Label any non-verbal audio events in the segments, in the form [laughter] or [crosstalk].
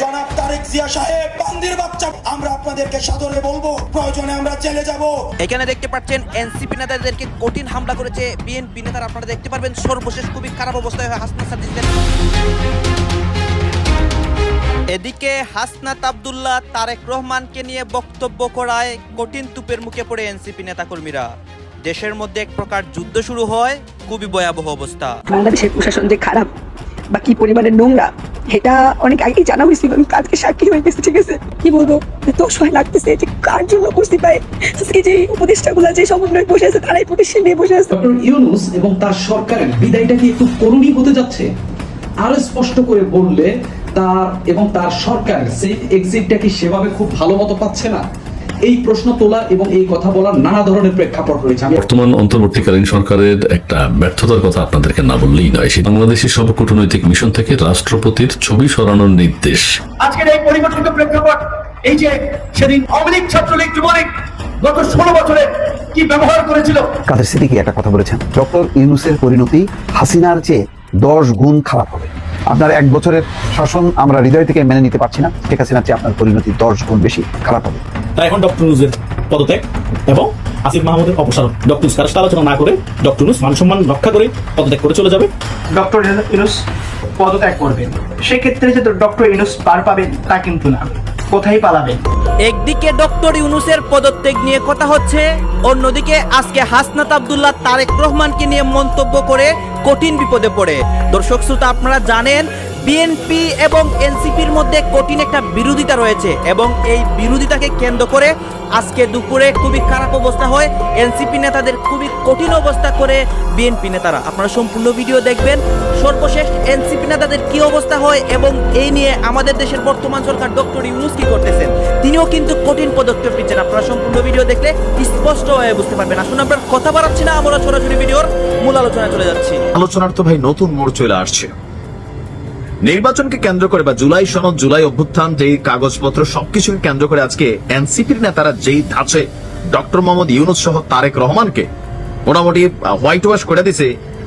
জনাব তারেক জিয়া সাহেব বান্দির বাচ্চা। আমরা আপনাদেরকে সাদরে বলব প্রয়োজনে আমরা জেলে যাব। এখানে দেখতে পাচ্ছেন এনসিপি নেতাদেরকে কঠিন হামলা করেছে বিএনপি নেতারা। আপনারা দেখতে পারবেন সর্বশেষ খুবই খারাপ অবস্থায় হয় হাসনাত সার্জিসের এদিকে হাসনাত আব্দুল্লাহ তারেক রহমানকে নিয়ে বক্তব্য করায় কঠিন তুপের মুখে পড়ে এনসিপি নেতাকর্মীরা। দেশের মধ্যে এক প্রকার যুদ্ধ শুরু হয় খুবই ভয়াবহ অবস্থা। বাংলাদেশের প্রশাসন যে খারাপ বা কি পরিমাণে নোংরা এটা অনেক আগেই জানা হয়েছিল, আমি কালকে সাক্ষী হয়ে গেছে, ঠিক আছে? কি বলব? এত সময় লাগতেছে যে কার জন্য উপস্থিত পাই আজকে যে উপদেষ্টাগুলো যে সমন্বয় বসে আছে, তারাই প্রতিষ্ঠান নিয়ে বসে আছে। ইউনুস এবং তার সরকারের বিদায়টা কি একটু করুণই হতে যাচ্ছে? আরও স্পষ্ট করে বললে তার এবং তার সরকার সেই এক্সিটটা কি সেভাবে খুব ভালো মতো পাচ্ছে না? এই প্রশ্ন তোলা এবং এই কথা বলার নানা ধরনের প্রেক্ষাপট রয়েছে। বর্তমান অন্তর্বর্তীকালীন সরকারের একটা ব্যর্থতার কথা আপনাদেরকে না বললেই নয়। সে বাংলাদেশের সর্বকূটনৈতিক মিশন থেকে রাষ্ট্রপতির ছবি সরানোর নির্দেশ। আজকের এই পরিবর্তিত প্রেক্ষাপট এই যে সেদিন আওয়ামী লীগ ছাত্রলীগ যুবলীগ গত ষোলো বছরে কি ব্যবহার করেছিল। কাদের সিদ্দিকি একটা কথা বলেছেন। ডক্টর ইউনুসের পরিণতি হাসিনার চেয়ে দশ গুণ খারাপ হবে। আপনার এক বছরের শাসন আমরা হৃদয় থেকে মেনে নিতে পারছি না। শেখ হাসিনার চেয়ে আপনার পরিণতি দশ গুণ বেশি খারাপ হবে। তাই এখন ডক্টর নুজের পদত্যাগ এবং আসিফ মাহমুদের অপসারণ। ডক্টর কারও আলোচনা না করে ডক্টর মান সম্মান রক্ষা করে পদত্যাগ করে চলে যাবে। ডক্টর ইউনুস পদত্যাগ করবেন। সেক্ষেত্রে যে ডক্টর ইউনুস পার পাবেন তা কিন্তু না। কোথায় পালাবে? একদিকে ডক্টর ইউনুসের পদত্যাগ নিয়ে কথা হচ্ছে, অন্যদিকে আজকে হাসনাত আবদুল্লাহ তারেক রহমানকে নিয়ে মন্তব্য করে কঠিন বিপদে পড়ে। দর্শক শ্রোতা, আপনারা জানেন বিএনপি এবং এনসিপির মধ্যে কঠিন একটা বিরোধিতা রয়েছে এবং এই বিরোধিতাকে কেন্দ্র করে আজকে দুপুরে খুবই খারাপ অবস্থা হয়। এনসিপি নেতাদের খুবই কঠিন অবস্থা করে বিএনপি নেতারা। আপনারা সম্পূর্ণ ভিডিও দেখবেন। সর্বশেষ এনসিপি নেতাদের কি অবস্থা হয় এবং এই নিয়ে আমাদের দেশের বর্তমান সরকার ডক্টর ইউনুস কি করতেছেন, তিনিও কিন্তু কঠিন পদক্ষেপ নিচ্ছেন। আপনারা সম্পূর্ণ ভিডিও দেখলে স্পষ্ট হয়ে বুঝতে পারবেন। আসুন আপনার কথা বাড়াচ্ছি না, আমরা সরাসরি ভিডিওর মূল আলোচনায় চলে যাচ্ছি। আলোচনার তো ভাই নতুন মোড় চলে আসছে। নির্বাচনকে কেন্দ্র করে বা জুলাই সনদ, জুলাই অভ্যুত্থান, যেই কাগজপত্র সবকিছুকে কেন্দ্র করে আজকে এনসিপির নেতারা যেই ধাঁচে ডক্টর মোহাম্মদ ইউনুস সহ তারেক রহমানকে মোটামুটি হোয়াইট ওয়াশ করে দিছে।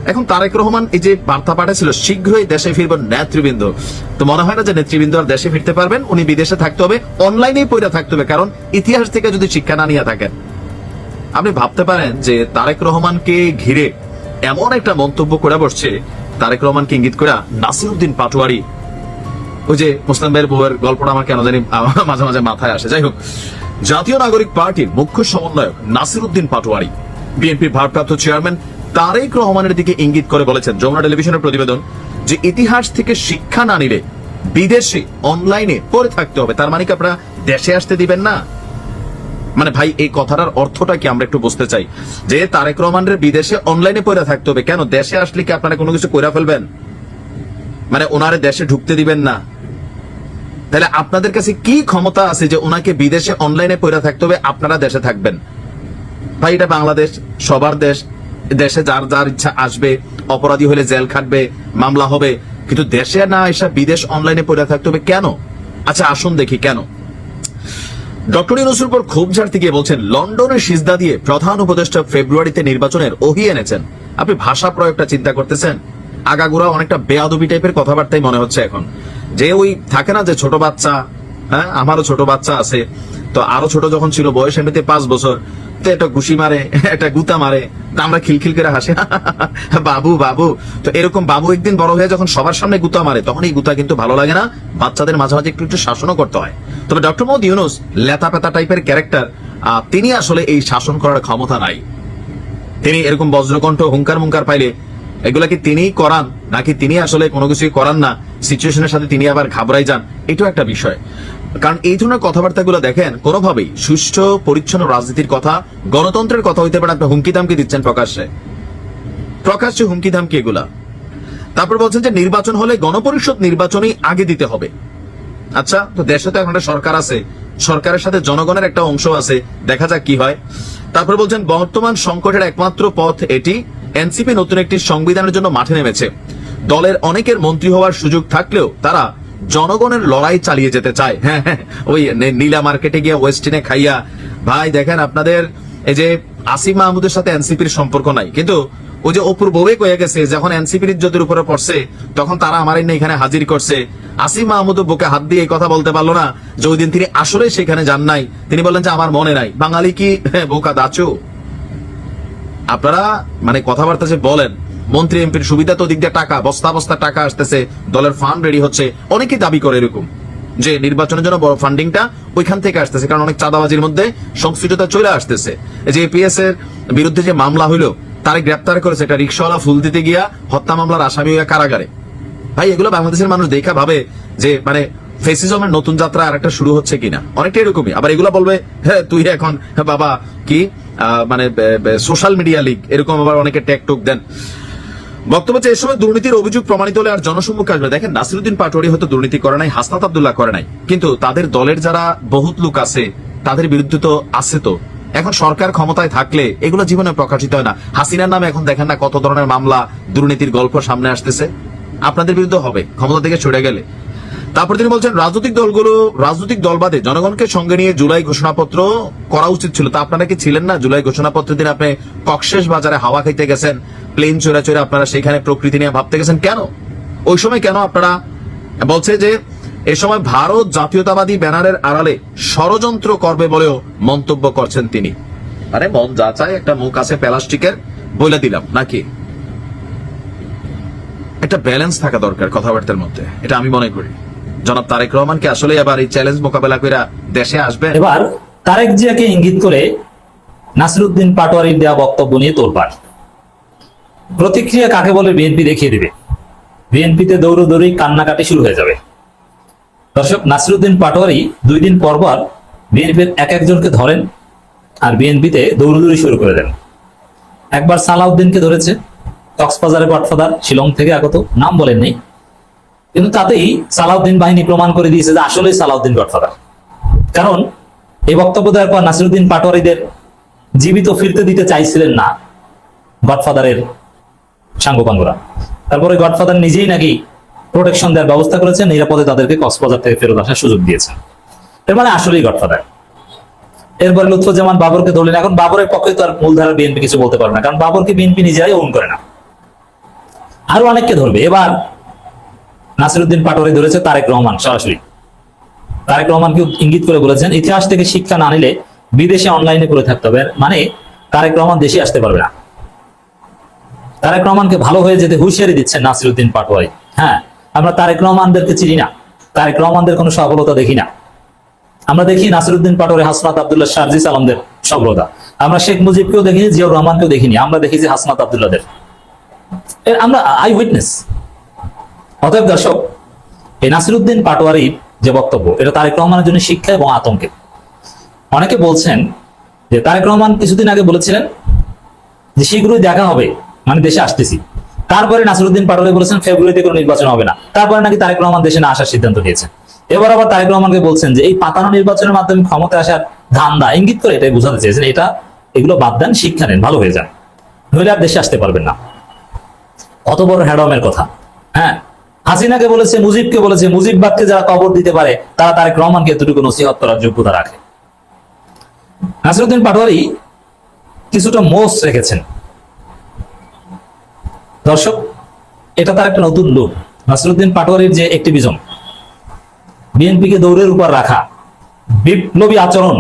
এখন তারেক রহমান এই যে বার্তা পাঠাছিল শীঘ্রই দেশে ফিরবেন নেতৃবৃন্দ। তো মনে হয় না যে নেতৃবৃন্দ আর দেশে ফিরতে পারবেন, উনি বিদেশে থাকতে হবে, অনলাইনেই পড়ে থাকতে হবে, কারণ ইতিহাস থেকে যদি শিক্ষা না নিয়ে থাকেন। আপনি ভাবতে পারেন যে তারেক রহমানকে ঘিরে এমন একটা মন্তব্য করে বসছে তারেক রহমানকে ইঙ্গিত করে নাসিরুদ্দিন পাটোয়ারি। ওই যে মুসলিম ভাইয়ের বউয়ের গল্পটা আমার কেন জানি [laughs] মাঝে মাঝে মাথায় আসে। যাই হোক, জাতীয় নাগরিক পার্টির মুখ্য সমন্বয়ক নাসিরুদ্দিন পাটোয়ারি বিএনপির ভারপ্রাপ্ত চেয়ারম্যান তারেক রহমানের দিকে ইঙ্গিত করে বলেছেন যমুনা টেলিভিশনের প্রতিবেদন যে ইতিহাস থেকে শিক্ষা না নিলে বিদেশে অনলাইনে পড়ে থাকতে হবে। তার মানে কি আপনারা দেশে আসতে দিবেন না? মানে ভাই, এই কথাটার অর্থটা কি আমরা একটু বুঝতে চাই? যে তারেক রহমানের বিদেশে অনলাইনে পড়ে থাকতে হবে। কেন? দেশে আসলে কি আপনারা কোনো কিছু করে ফেলবেন? মানে ওনারে দেশে ঢুকতে দিবেন না। তাহলে আপনাদের কাছে কি ক্ষমতা আছে যে ওনাকে বিদেশে অনলাইনে পড়ে থাকতে হবে? আপনারা দেশে থাকবেন। ভাই, এটা বাংলাদেশ, সবার দেশ। দেশে যার যার ইচ্ছা আসবে, অপরাধী হলে জেল খাটবে, মামলা হবে। কিন্তু দেশে না এসে বিদেশ অনলাইনে পড়ে থাকতে হবে কেন? আচ্ছা আসুন দেখি কেন। ডক্টর ইউনুসের উপর ক্ষোভ ঝাড়তে গিয়ে বলছেন লন্ডনের সিজদা দিয়ে প্রধান উপদেষ্টা ফেব্রুয়ারিতে নির্বাচনের ওহি এনেছেন। আপনি ভাষা প্রয়োগটা চিন্তা করতেছেন। আগাগোড়া অনেকটা বেয়াদবি টাইপের কথাবার্তাই মনে হচ্ছে এখন। যে ওই থাকে না যে ছোট বাচ্চা হ্যাঁ আমারও ছোট বাচ্চা আছে, তো আরও ছোট যখন ছিল, বয়স এমনিতে পাঁচ বছর, তো একটা ঘুষি মারে, একটা গুতা মারে, তা আমরা খিলখিল করে হাসি, [laughs] বাবু বাবু। তো এরকম বাবু একদিন বড় হয়ে যখন সবার সামনে গুতা মারে, তখন এই গুতা কিন্তু ভালো লাগে না। বাচ্চাদের মাঝে মাঝে একটু একটু শাসনও করতে হয়। তবে ডক্টর মোহাম্মদ ইউনুস লেতা পেতা টাইপের ক্যারেক্টার তিনি আসলে এই শাসন করার ক্ষমতা নাই। তিনি এরকম বজ্রকণ্ঠ, হুঙ্কার মুঙ্কার পাইলে এগুলা কি তিনিই করান, নাকি তিনি আসলে কোনো কিছুই করান না, সিচুয়েশনের সাথে তিনি আবার ঘাবড়াই যান, এটাও একটা বিষয়। কারণ এই ধরনের কথাবার্তাগুলো দেখেন, কোনোভাবেই সুষ্ঠু, পরিচ্ছন্ন রাজনীতির কথা, গণতন্ত্রের কথা হইতে পারে আপনি হুমকি দামকি দিচ্ছেন প্রকাশ্যে। প্রকাশ্যে হুমকি ধামকি এগুলা। তারপর বলছেন যে নির্বাচন হলে গণপরিষদ নির্বাচনই আগে দিতে হবে। আচ্ছা তো দেশে তো এখন একটা সরকার আছে। সরকারের সাথে জনগণের একটা অংশ আছে। দেখা যাক কি হয়। তারপর বলছেন, বর্তমান সংকটের একমাত্র পথ এটি। এনসিপি নতুন একটি সংবিধানের জন্য মাঠে নেমেছে। দলের অনেকের মন্ত্রী হওয়ার সুযোগ থাকলেও তারা জনগণের লড়াই চালিয়ে যেতে চায়। হ্যাঁ হ্যাঁ ওই নীলা মার্কেটে গিয়ে ওয়েস্টিনে খাইয়া। ভাই, দেখেন আপনাদের এই যে আসিফ মাহমুদের সাথে এনসিপির সম্পর্ক নাই। কিন্তু ওই যে অপুর বউয়ে কয়ে গেছে যখন এনসিপির ইজ্জতের উপরে পড়ছে তখন তারা আমার এনে এখানে হাজির করছে। আসিফ মাহমুদ বুকে হাত দিয়ে এই কথা বলতে পারল না যে ওই দিন তিনি আসলে সেখানে যান নাই। তিনি বললেন যে আমার মনে নাই। বাঙালি কি হ্যাঁ, বোকা দাচো? আপনারা মানে কথাবার্তা যে বলেন মন্ত্রী এমপির সুবিধা তো দিক দিয়ে টাকা বস্তা বস্তা টাকা আসতেছে দলের ফান্ড রেডি হচ্ছে অনেকেই দাবি করে এরকম। যে নির্বাচনের জন্য বড় ফান্ডিংটা ওইখান থেকে আসতেছে। কারণ অনেক চাঁদাবাজির মধ্যে সংশ্লিষ্টতা চলে আসতেছে। যে এপিএস এর বিরুদ্ধে যে মামলা হইল, তারে গ্রেপ্তার করেছে একটা রিক্সাওয়ালা ফুল দিতে গিয়া হত্যা মামলার আসামি হইয়া কারাগারে। ভাই, এগুলো বাংলাদেশের মানুষ দেখা ভাবে যে মানে ফেসিজমের নতুন যাত্রা আর একটা শুরু হচ্ছে কিনা। অনেকটা এরকমই। আবার এগুলো বলবে হ্যাঁ তুই এখন, বাবা, কি? মানে সোশ্যাল মিডিয়া লিগ এরকম আবার অনেকে ট্যাগ টুক দেন। বক্তব্য হচ্ছে, এই সময় দুর্নীতির অভিযোগ প্রমাণিত হলে আর জনসম্মুখে আসবে দেখেন নাসিরুদ্দিন পাটোয়ারি হয়তো দুর্নীতি করে নাই হাসনাত আব্দুল্লাহ করে নাই। কিন্তু তাদের দলের যারা বহুত লোক আছে তাদের বিরুদ্ধে তো আছে তো। এখন সরকার ক্ষমতায় থাকলে এগুলো জীবনে প্রকাশিত হয় না। হাসিনার নামে এখন দেখেন না কত ধরনের মামলা দুর্নীতির গল্প সামনে আসতেছে। আপনাদের বিরুদ্ধে হবে ক্ষমতা থেকে ছড়ে গেলে। তারপর তিনি বলছেন রাজনৈতিক দলগুলো রাজনৈতিক দল বাদে জনগণকে সঙ্গে নিয়ে জুলাই ঘোষণাপত্র করা উচিত ছিল। তা আপনারা কি ছিলেন না? জুলাই ঘোষণাপত্রের দিন আপনি কক্সেস বাজারে হাওয়া খাইতে গেছেন। প্লেন চোরা চোরা আপনারা সেখানে প্রকৃতি নিয়ে ভাবতে গেছেন কেন? ওই সময় কেন আপনারা বলছে যে, এ সময় ভারত জাতীয়তাবাদী ব্যানারের আড়ালে ষড়যন্ত্র করবে বলেও মন্তব্য করছেন তিনি। আরে, মন যা চায় একটা মুখ আছে প্লাস্টিকের বলে দিলাম, নাকি? একটা ব্যালেন্স থাকা দরকার কথাবার্তার মধ্যে, এটা আমি মনে করি। জনাব তারেক রহমানকে আসলে আবার এই চ্যালেঞ্জ মোকাবেলা করে দেশে আসবেন এবার তারেক জিয়াকে ইঙ্গিত করে নাসিরুদ্দিন পাটোয়ারির দেওয়া বক্তব্য নিয়ে তোলপাড়। প্রতিক্রিয়া কাকে বলে বিএনপি দেখিয়ে দিবে? বিএনপিতে দৌড়দৌড়ি, কান্নাকাটি শুরু হয়ে যাবে। দর্শক, নাসিরুদ্দিন পাটোয়ারি দুই দিন পর পর বিএনপির এক একজনকে ধরেন আর বিএনপিতে দৌড়দৌড়ি শুরু করে দেন। একবার সালাউদ্দিনকে ধরেছে কক্সবাজারে গডফাদার, শিলং থেকে আগত, নাম বলেননি কিন্তু তাতেই সালাউদ্দিন বাহিনী প্রমাণ করে দিয়েছে যে আসলেই সালাউদ্দিন গডফাদার। কারণ এই বক্তব্য দেওয়ার পর নাসিরুদ্দিন পাটোয়ারিদের জীবিত ফিরতে দিতে চাইছিলেন না গডফাদারের সাঙ্গপাঙ্গরা। তারপরে গডফাদার নিজেই নাকি প্রোটেকশন দেওয়ার ব্যবস্থা করেছেন নিরাপদে তাদেরকে কক্সবাজার থেকে ফেরত আসার সুযোগ দিয়েছেন এর মানে আসলেই গডফাদার এরপরে লুৎফুজ্জামান বাবরকে ধরলেন। এখন বাবরের পক্ষে তো আর মূলধারা বিএনপি কিছু বলতে পারে না, কারণ বাবরকে বিএনপি নিজেরাই ওন করে না। আরও অনেককে ধরবে। এবার নাসিরুদ্দিন পাটোয়ারি ধরেছে তারেক রহমান, সরাসরি। তারেক রহমানকে ইঙ্গিত করে বলেছেন, ইতিহাস থেকে শিক্ষা না নিলে বিদেশে অনলাইনে করে থাকতে হবে। মানে তারেক রহমান দেশে আসতে পারবে না। তারেক রহমানকে ভালো হয়ে যেতে হুঁশিয়ারি দিচ্ছেন নাসিরুদ্দিন পাটোয়ারি। হ্যাঁ আমরা তারেক রহমানদেরকে চিনি না। তারেক রহমানদের কোনো সফলতা দেখি না। আমরা দেখি নাসিরুদ্দিন পাটোয়ারি, হাসনাত আবদুল্লাহ, শারজিস আলমদের সফলতা। আমরা শেখ মুজিবকেও দেখিনি জিয়াউর রহমানকেও দেখিনি। আমরা দেখেছি হাসনাত আবদুল্লাহদের আমরা আই উইটনেস। অতএব দর্শক, এই নাসিরুদ্দিন পাটোয়ারির যে বক্তব্য, এটা তারেক রহমানের জন্য শিক্ষা এবং আতঙ্কে। অনেকে বলছেন যে তারেক রহমান কিছুদিন আগে বলেছিলেন যে শীঘ্রই দেখা হবে। মানে দেশে আসতেছি। তারপরে নাসিরুদ্দিন পাটোয়ারি বলেছেন, ফেব্রুয়ারিতে কোনো নির্বাচন হবে না। তারপরে নাকি তারেক রহমান দেশে না আসার সিদ্ধান্ত নিয়েছেন এবার আবার তারেক রহমানকে বলছেন যে, এই পাতানো নির্বাচনের মাধ্যমে ক্ষমতায় আসার ধান্দা। ইঙ্গিত করে এটাই বোঝাতে চেয়েছেন, এটা, এগুলো বাদ দেন, শিক্ষা নেন, ভালো হয়ে যান। নইলে আর দেশে আসতে পারবেন না। কত বড় হ্যাডমের কথা হ্যাঁ? হাসিনাকে বলেছে, মুজিবকে বলেছে, মুজিব বাদকে যারা কবর দিতে পারে, তারা তারেক রহমানকে এতটুকু নসিহত করার যোগ্যতা রাখে। নাসিরুদ্দিন পাটোয়ারি কিছুটা মোস রেখেছেন। দর্শক, এটা তার একটা নতুন লোক নাসিরুদ্দিন পাটোয়ারির যে অ্যাক্টিভিজম বিএনপিকে দৌড়ের উপর রাখা বিপ্লবী আচরণ,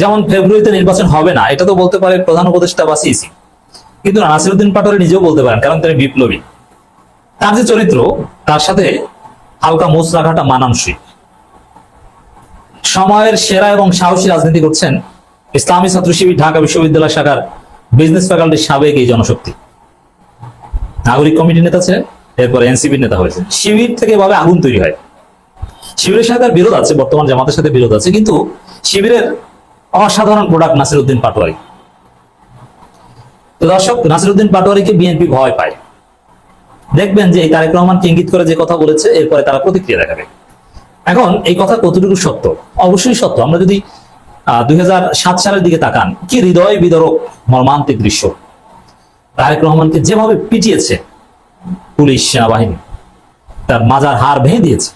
যেমন ফেব্রুয়ারিতে নির্বাচন হবে না, এটা তো বলতে পারে প্রধান উপদেষ্টা বা সিইসি। কিন্তু নাসিরুদ্দিন পাটোয়ারি নিজেও বলতে পারেন, কারণ তিনি বিপ্লবী তার যে চরিত্র, তার সাথে হালকা মোচ রাখাটা মানানসই। সময়ের সেরা এবং সাহসী রাজনীতি করছেন ইসলামী ছাত্র শিবির ঢাকা বিশ্ববিদ্যালয় শাখার বিজনেস ফ্যাকাল্টির সাবেক এই জনশক্তি। নাগরিক কমিটির নেতা ছিলেন, এরপরে এনসিপির নেতা হয়েছে শিবির থেকে এভাবে আগুন তৈরি হয়। শিবিরের সাথে তার বিরোধ আছে, বর্তমান জামাতের সাথে বিরোধ আছে, কিন্তু শিবিরের অসাধারণ প্রোডাক্ট নাসিরুদ্দিন পাটোয়ারি। তো দর্শক, নাসিরুদ্দিন পাটোয়ারিকে বিএনপি ভয় পায়। দেখবেন যে এই তারেক রহমানকে ইঙ্গিত করে যে কথা বলেছে, এরপরে তারা প্রতিক্রিয়া দেখাবে। এখন এই কথা কতটুকু সত্য? অবশ্যই সত্য। আমরা যদি দুই হাজার সাত সালের দিকে তাকান, কি হৃদয় বিদরক মর্মান্তিক দৃশ্য। তারেক রহমানকে যেভাবে পিটিয়েছে পুলিশ সেনাবাহিনী, তার মাজার হার ভেঙে দিয়েছে।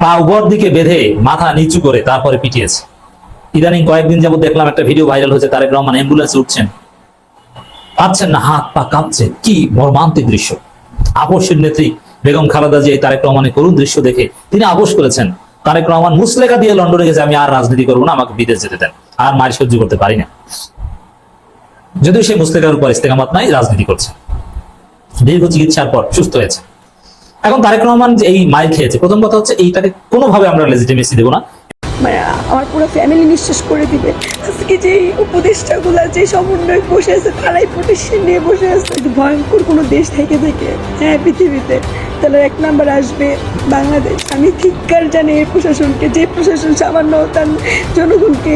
পা উপর দিকে বেঁধে মাথা নিচু করে তারপরে পিটিয়েছে। ইদানিং কয়েকদিন যাবত দেখলাম একটা ভিডিও ভাইরাল হয়েছে, তারেক রহমান অ্যাম্বুলেন্সে উঠছেন। পাচ্ছেন না, হাত পা কাঁপছে, কি মর্মান্তিক দৃশ্য। আপসের নেত্রী বেগম খালেদা জিয়া তারেক রহমানের করুণ দৃশ্য দেখে তিনি আপোষ করেছেন, তারেক রহমান মুসলেখা দিয়ে লন্ডনে গেছে, আমি আর রাজনীতি করব না, আমাকে বিদেশ যেতে দেন, আর মায়ের সহ্য করতে পারি না। যদিও সে মুসলেখার উপর ইস্তেকামাত নাই, রাজনীতি করছে। দীর্ঘ চিকিৎসার পর সুস্থ হয়েছে। এখন তারেক রহমান যে এই মাইল খেয়েছে, প্রথম কথা হচ্ছে এইটাকে কোনোভাবে আমরা লেজিটিমেসি দেবো না। মানে আমার পুরো ফ্যামিলি নিঃশ্বাস করে দিবে। আজকে যে উপদেষ্টাগুলা যে সমন্বয় বসে আছে, তারাই প্রতিষ্ঠান নিয়ে বসে আছে। ভয়ঙ্কর কোনো দেশ থেকে থেকে হ্যাঁ পৃথিবীতে। তাহলে এক নাম্বার আসবে, বাংলাদেশ। আমি ধিক্কার জানি এই প্রশাসনকে, যে প্রশাসন সামান্য তার জনগণকে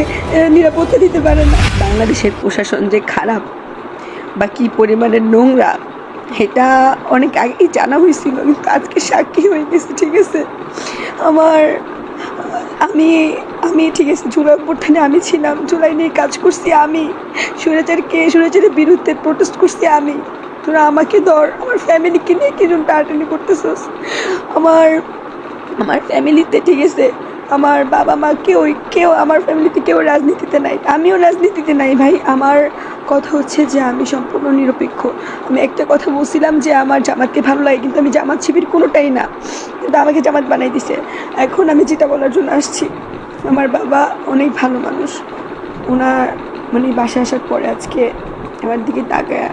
নিরাপত্তা দিতে পারে না। বাংলাদেশের প্রশাসন যে খারাপ বা কী পরিমাণে নোংরা, এটা অনেক আগেই জানা হয়েছিল। কিন্তু আজকে সাক্ষী হয়ে গেছে, ঠিক আছে? আমার আমি আমি ঠিক আছে, জুলাই অভ্যুত্থানে আমি ছিলাম। জুলাই নিয়ে কাজ করছি আমি। সুরেচারকে সুরেচারের বিরুদ্ধে প্রোটেস্ট করছি আমি। তোরা আমাকে ধর, আমার ফ্যামিলিকে নিয়ে কি জন্য টাটানি করতেছস? আমার আমার ফ্যামিলিতে ঠিক আছে, আমার বাবা মা কেউ কেউ আমার ফ্যামিলিতে কেউ রাজনীতিতে নাই। আমিও রাজনীতিতে নাই ভাই। আমার কথা হচ্ছে যে আমি সম্পূর্ণ নিরপেক্ষ। আমি একটা কথা বলছিলাম যে আমার জামাতকে ভালো লাগে, কিন্তু আমি জামাত শিবির কোনোটাই না। কিন্তু আমাকে জামাত বানাই দিছে। এখন আমি যেটা বলার জন্য আসছি, আমার বাবা অনেক ভালো মানুষ। ওনার মানে বাসায় আসার পরে আজকে আমার দিকে তাকায়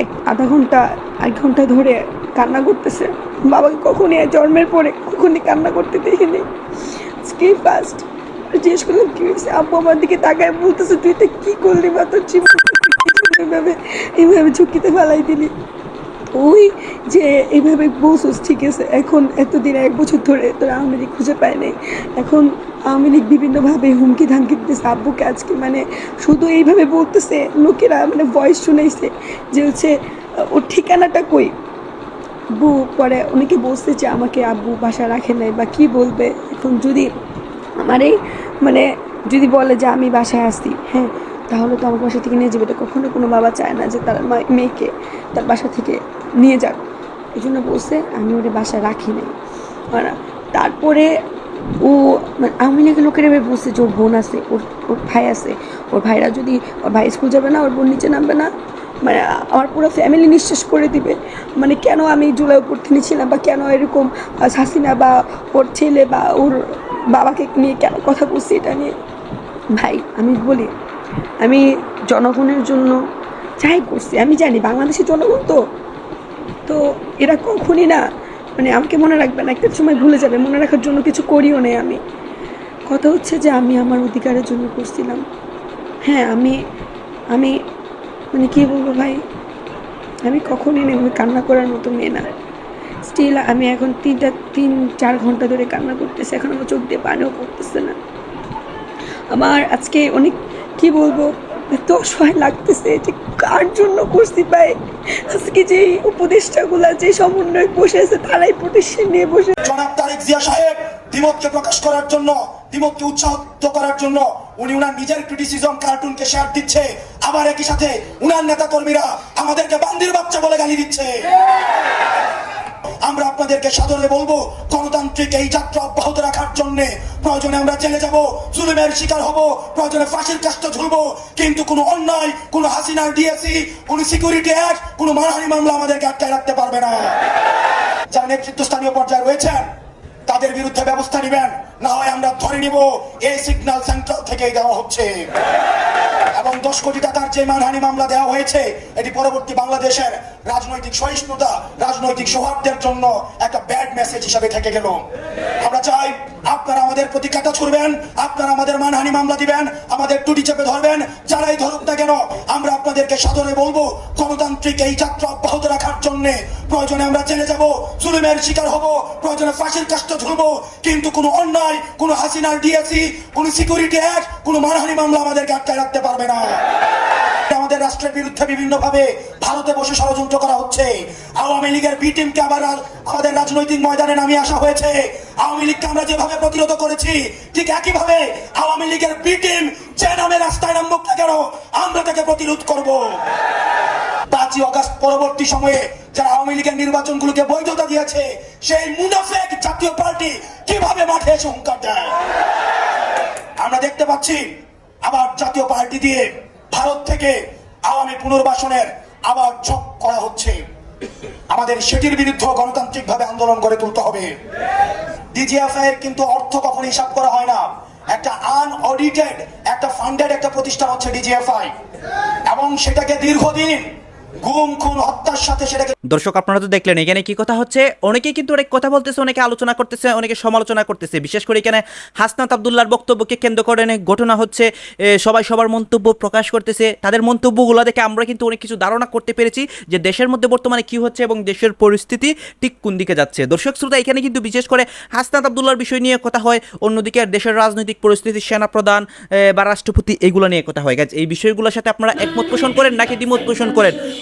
এক আধা ঘণ্টা এক ঘণ্টা ধরে কান্না করতেছে। বাবাকে কখনই জন্মের পরে কখনই কান্না করতে দেখিনি। আজকে ফার্স্ট জিজ্ঞেস করলাম, কি হয়েছে? আব্বু আমার দিকে তাকায় বলতেছে, তুই এটা কি করলি বা তোর জীবন? এইভাবে এইভাবে ঝুঁকিতে ফেলাই দিলি। ওই যে এইভাবে বলছিস, ঠিক আছে, এখন এতদিন এক বছর ধরে তোর আওয়ামী লীগ খুঁজে পায় নাই। এখন আওয়ামী লীগ বিভিন্নভাবে হুমকি ধামকি দিতেছে আব্বুকে আজকে মানে শুধু এইভাবে বলতেছে, লোকেরা মানে ভয়েস শুনেছে যে হচ্ছে, ওর ঠিকানাটা কই? আব্বু পরে অনেকে বলছে যে আমাকে আব্বু বাসা রাখে নাই বা কি বলবে? এখন যদি আমার এই মানে যদি বলে যে আমি বাসায় আসি হ্যাঁ তাহলে তো আমার বাসা থেকে নিয়ে যাবে। এটা কখনো কোনো বাবা চায় না যে তার মেয়েকে তার বাসা থেকে নিয়ে যাক। এই জন্য বলছে, আমি ওরে বাসায় রাখি নাই। আর তারপরে ও মানে আওয়ামী লীগের লোকের এবার বলছে যে ওর বোন আছে, ওর ওর ভাই আছে। ওর ভাইরা যদি, ওর ভাই স্কুল যাবে না, ওর বোন নিচে নামবে না মানে আমার পুরো ফ্যামিলি নিঃশ্বাস করে দিবে। মানে কেন আমি জুলাই উপর্থিনী ছিলাম বা কেন এরকম হাসিনা বা ওর ছেলে বা ওর বাবাকে নিয়ে কেন কথা বলছি এটা নিয়ে? ভাই, আমি বলি আমি জনগণের জন্য যাই করছি, আমি জানি বাংলাদেশের জনগণ তো। তো এরা কখনই না মানে আমাকে মনে রাখবে না, একটা সময় ভুলে যাবে, মনে রাখার জন্য কিছু করিও নেই আমি। কথা হচ্ছে যে আমি আমার অধিকারের জন্য করছিলাম। হ্যাঁ আমি আমি মানে কী বলব ভাই? আমি কখনই নেই কান্না করার মতো মেয়ে না। স্টিল আমি এখন তিনটা, তিন, চার ঘণ্টা ধরে কান্না করতেছি, এখন আমার চোখ দিয়ে পানিও পড়তেছে না। আমার আজকে অনেক কি বলব? এত অসহায় লাগতেছে যে কার জন্য করছি ভাই? আজকে যে উপদেষ্টাগুলা, যে সমন্বয় বসে আছে, তারাই প্রতিষ্ঠান নিয়ে বসে জনাব তারেক জিয়া সাহেব, দ্বিমতকে প্রকাশ করার জন্য, দ্বিমতকে উৎসাহিত করার জন্য উনি উনার নিজের ক্রিটিসিজম কার্টুনকে শেয়ার দিচ্ছে। আবার একই সাথে উনার নেতা কর্মীরা আমাদেরকে বান্দির বাচ্চা বলে গালি দিচ্ছে। আমরা আপনাদেরকে সাদরে বলব, গণতান্ত্রিক এই যাত্রা অব্যাহত রাখার জন্য প্রয়োজনে আমরা জেলে যাব, জুলুমের শিকার হব, প্রয়োজনে ফাঁসির কাজটা ঝুলবো, কিন্তু কোনো অন্যায়, কোনো হাসিনার ডিএসি কোনো সিকিউরিটি অ্যাক্ট, কোনো মানহানি মামলা আমাদেরকে আটকায় রাখতে পারবে না। যারা নেতৃত্বস্থানীয় পর্যায়ে রয়েছেন তাদের বিরুদ্ধে ব্যবস্থা নেবেন। না হয় আমরা ধরে নিব এই সিগন্যাল সেন্ট্রাল থেকেই দেওয়া হচ্ছে। এবং দশ কোটি টাকার যে মানহানি মামলা দেওয়া হয়েছে, এটি পরবর্তী বাংলাদেশের রাজনৈতিক সহিষ্ণুতা, রাজনৈতিক সৌহার্দ্যের জন্য একটা মেসেজ হিসাবে থেকে গেল। আমরা চাই আপনারা আমাদের প্রতি কাটা ছুড়বেন, আপনারা আমাদের মানহানি মামলা দিবেন, আমাদের টুটি চেপে ধরবেন, যারাই ধরুক না কেন, আমরা আপনাদেরকে সাদরে বলব, গণতান্ত্রিক এই যাত্রা অব্যাহত রাখার জন্য প্রয়োজনে আমরা জেলে যাব, জুলুমের শিকার হব, প্রয়োজনে ফাঁসির কাষ্ট ঝুলবো, কিন্তু কোনো অন্যায়, কোনো হাসিনার ডিএসি কোনো সিকিউরিটি অ্যাক্ট কোনো মানহানি মামলা আমাদেরকে আটকায় রাখতে পারবে না। আমাদের রাষ্ট্রের বিরুদ্ধে বিভিন্ন ভাবে ভারতে বসে ষড়যন্ত্র করা হচ্ছে। আওয়ামী লীগের বি টিমকে আবার আমাদের রাজনৈতিক ময়দানে নামিয়ে আসা হয়েছে। আওয়ামী লীগকে আমরা যেভাবে প্রতিরোধ করেছি, ঠিক একইভাবে আওয়ামী লীগের বি টিম যে নামে রাস্তায় নামুক না কেন, আমরা তাকে প্রতিরোধ করব। পাঁচই অগস্ট পরবর্তী সময়ে যারা আওয়ামী লীগের নির্বাচনগুলোকে বৈধতা দিয়েছে, সেই মুনাফেক জাতীয় পার্টি কীভাবে মাঠে এসে হুঙ্কার দেয়? আমরা দেখতে পাচ্ছি, আবার জাতীয় পার্টি দিয়ে ভারত থেকে আওয়ামী পুনর্বাসনের আবার ঝোঁক করা হচ্ছে। আমাদের সেটির বিরুদ্ধে গণতান্ত্রিক ভাবে আন্দোলন গড়ে তুলতে হবে। ডিজিএফআই এর কিন্তু অর্থ কখন হিসাব করা হয় না। একটা আনঅডিটেড একটা ফান্ডেড একটা প্রতিষ্ঠান হচ্ছে ডিজিএফআই। এবং সেটাকে দীর্ঘদিন দর্শক, আপনারা তো দেখলেন, এখানে কি কথা হচ্ছে? অনেকে কিন্তু অনেক কথা বলতেছে, অনেকে আলোচনা করতেছে, অনেকে সমালোচনা করতেছে। বিশেষ করে এখানে হাসনাত আবদুল্লাহর বক্তব্যকে কেন্দ্র করে অনেক ঘটনা হচ্ছে। সবাই সবার মন্তব্য প্রকাশ করতেছে। তাদের মন্তব্যগুলো দেখে আমরা কিন্তু অনেক কিছু ধারণা করতে পেরেছি যে দেশের মধ্যে বর্তমানে কি হচ্ছে এবং দেশের পরিস্থিতি ঠিক কোন দিকে যাচ্ছে। দর্শক, শ্রোতা, এখানে কিন্তু বিশেষ করে হাসনাত আবদুল্লাহর বিষয় নিয়ে কথা হয়, অন্যদিকে দেশের রাজনৈতিক পরিস্থিতি সেনা প্রধান বা রাষ্ট্রপতি, এগুলো নিয়ে কথা হয়। এই বিষয়গুলোর সাথে আপনারা একমত পোষণ করেন নাকি দ্বিমত পোষণ করেন?